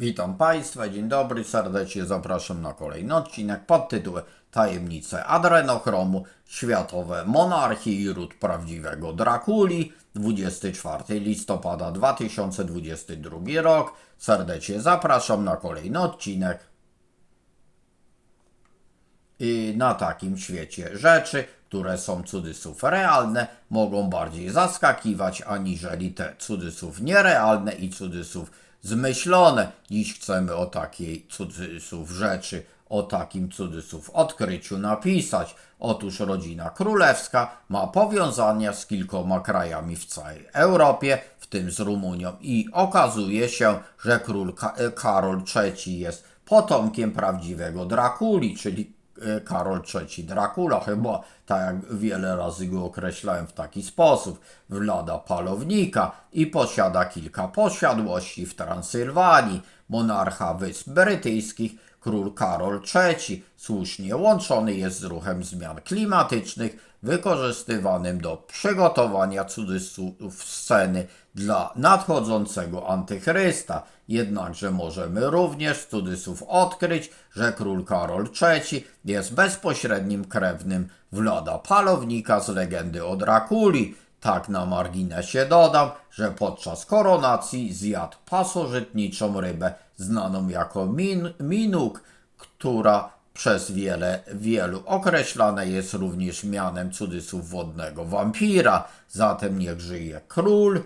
Witam Państwa, dzień dobry, serdecznie zapraszam na kolejny odcinek pod tytułem Tajemnice adrenochromu, światowe monarchii i ród prawdziwego Drakuli, 24 listopada 2022 rok. Serdecznie zapraszam na kolejny odcinek i na takim świecie rzeczy, które są cudzysłów realne, mogą bardziej zaskakiwać aniżeli te cudzysłów nierealne i cudzysłów zmyślone. Dziś chcemy o takiej cudzysłów rzeczy, o takim cudzysłów odkryciu napisać. Otóż rodzina królewska ma powiązania z kilkoma krajami w całej Europie, w tym z Rumunią i okazuje się, że król Ka- Karol III jest potomkiem prawdziwego Drakuli, czyli Karol III Dracula, chyba tak jak wiele razy go określałem w taki sposób, Wlada Palownika i posiada kilka posiadłości w Transylwanii, monarcha Wysp Brytyjskich, król Karol III, słusznie łączony jest z ruchem zmian klimatycznych, wykorzystywanym do przygotowania cudzysłów sceny dla nadchodzącego antychrysta. Jednakże możemy również z cudzysłów odkryć, że król Karol III jest bezpośrednim krewnym Wlada Palownika z legendy o Drakuli. Tak na marginesie dodam, że podczas koronacji zjadł pasożytniczą rybę znaną jako min, minuk, która przez wiele, wielu określana jest również mianem cudzysłów wodnego wampira. Zatem niech żyje król,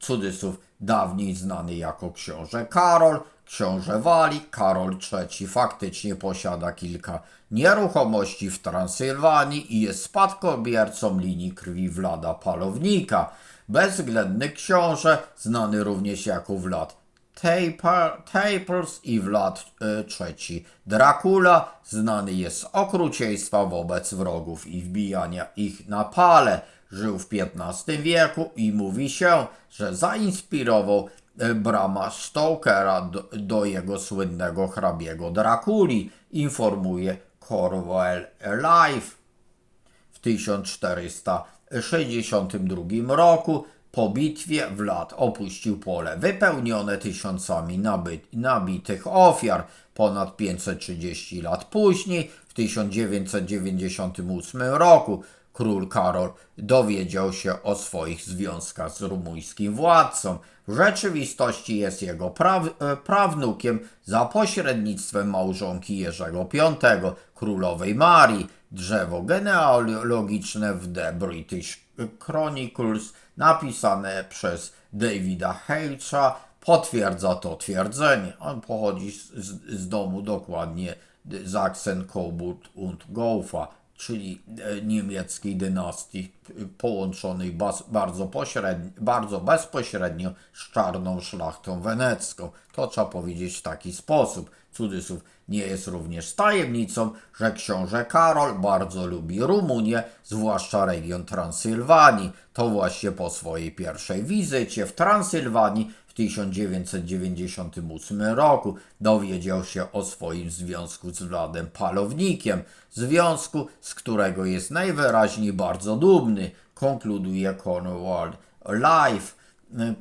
cudzysłów dawniej znany jako książę Karol, książę Wali, Karol III faktycznie posiada kilka nieruchomości w Transylwanii i jest spadkobiercą linii krwi Wlada Palownika. Bezwzględny książę, znany również jako Wlad Taper, Tapers i Wlad e, III Dracula, znany jest z okrucieństwa wobec wrogów i wbijania ich na pale. Żył w XV wieku i mówi się, że zainspirował e, Brama Stokera do, do jego słynnego hrabiego Drakuli, informuje Corwell Life. W 1462 roku po bitwie Wlad opuścił pole wypełnione tysiącami naby- nabitych ofiar. Ponad 530 lat później, w 1998 roku, król Karol dowiedział się o swoich związkach z rumuńskim władcą. W rzeczywistości jest jego praw, e, prawnukiem za pośrednictwem małżonki Jerzego V, królowej Marii. Drzewo genealogiczne w The British Chronicles napisane przez Davida Heilcha potwierdza to twierdzenie. On pochodzi z, z, domu dokładnie Sachsen, Coburg und Gotha, czyli e, niemieckiej dynastii połączonej bardzo, pośrednio, bardzo bezpośrednio z czarną szlachtą wenecką. To trzeba powiedzieć w taki sposób. Cudzysłów nie jest również tajemnicą, że książę Karol bardzo lubi Rumunię, zwłaszcza region Transylwanii. To właśnie po swojej pierwszej wizycie w Transylwanii w 1998 roku dowiedział się o swoim związku z Wladem Palownikiem, związku, z którego jest najwyraźniej bardzo dumny, konkluduje Cornwall Life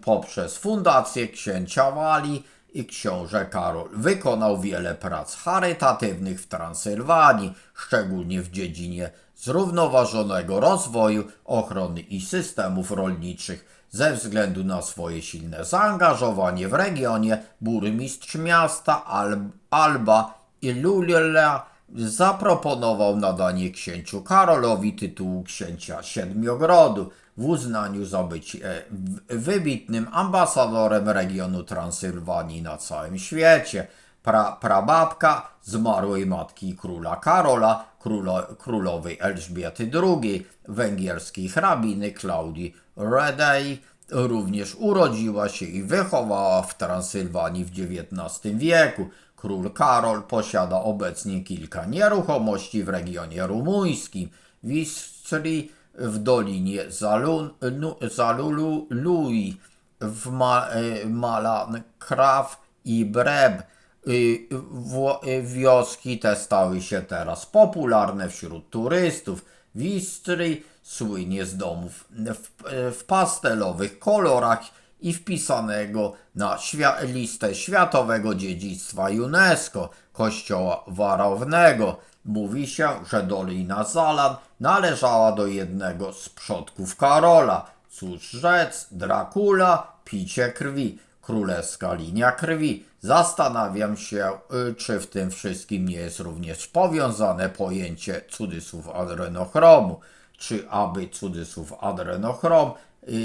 poprzez Fundację Księcia Wali i książę Karol wykonał wiele prac charytatywnych w Transylwanii, szczególnie w dziedzinie zrównoważonego rozwoju, ochrony i systemów rolniczych. Ze względu na swoje silne zaangażowanie w regionie, burmistrz miasta Al Alba i Lulia zaproponował nadanie księciu Karolowi tytułu księcia Siedmiogrodu w uznaniu za bycie wybitnym ambasadorem regionu Transylwanii na całym świecie. Pra, prababka zmarłej matki króla Karola, królo, królowej Elżbiety II, węgierskiej hrabiny Klaudii Redej, również urodziła się i wychowała w Transylwanii w XIX wieku. Król Karol posiada obecnie kilka nieruchomości w regionie rumuńskim. Wistri w Dolinie Zalun, Zalului, w Ma, e, Malan Kraw i Breb. Y, w- y, Wioski te stały się teraz popularne wśród turystów. Wistry słynie z domów w, w pastelowych kolorach i wpisanego na świa- listę Światowego Dziedzictwa UNESCO Kościoła Warownego. Mówi się, że Dolina Zalan należała do jednego z przodków Karola. Cóż rzec, Dracula, picie krwi, królewska linia krwi. Zastanawiam się, y, czy w tym wszystkim nie jest również powiązane pojęcie cudzysłów adrenochromu. Czy aby cudzysłów adrenochrom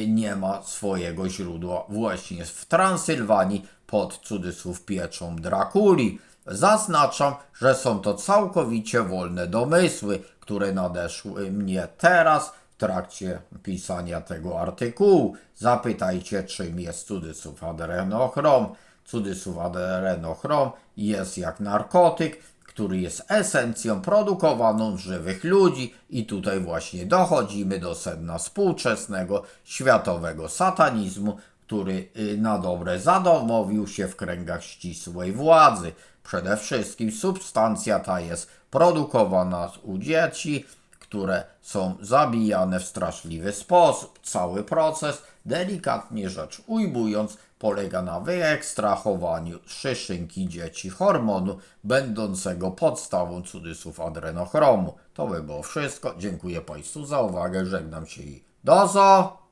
nie ma swojego źródła właśnie w Transylwanii pod cudzysłów pieczą Drakuli. Zaznaczam, że są to całkowicie wolne domysły, które nadeszły mnie teraz w trakcie pisania tego artykułu. Zapytajcie, czym jest cudzysłów adrenochrom. Cudzysłów adrenochrom jest jak narkotyk, który jest esencją produkowaną z żywych ludzi i tutaj właśnie dochodzimy do sedna współczesnego światowego satanizmu, który y, na dobre zadomowił się w kręgach ścisłej władzy. Przede wszystkim substancja ta jest produkowana u dzieci, które są zabijane w straszliwy sposób. Cały proces, delikatnie rzecz ujmując, polega na wyekstrahowaniu z szyszynki dzieci hormonu będącego podstawą cudzysłów adrenochromu. To by było wszystko. Dziękuję Państwu za uwagę. Żegnam się i do zo!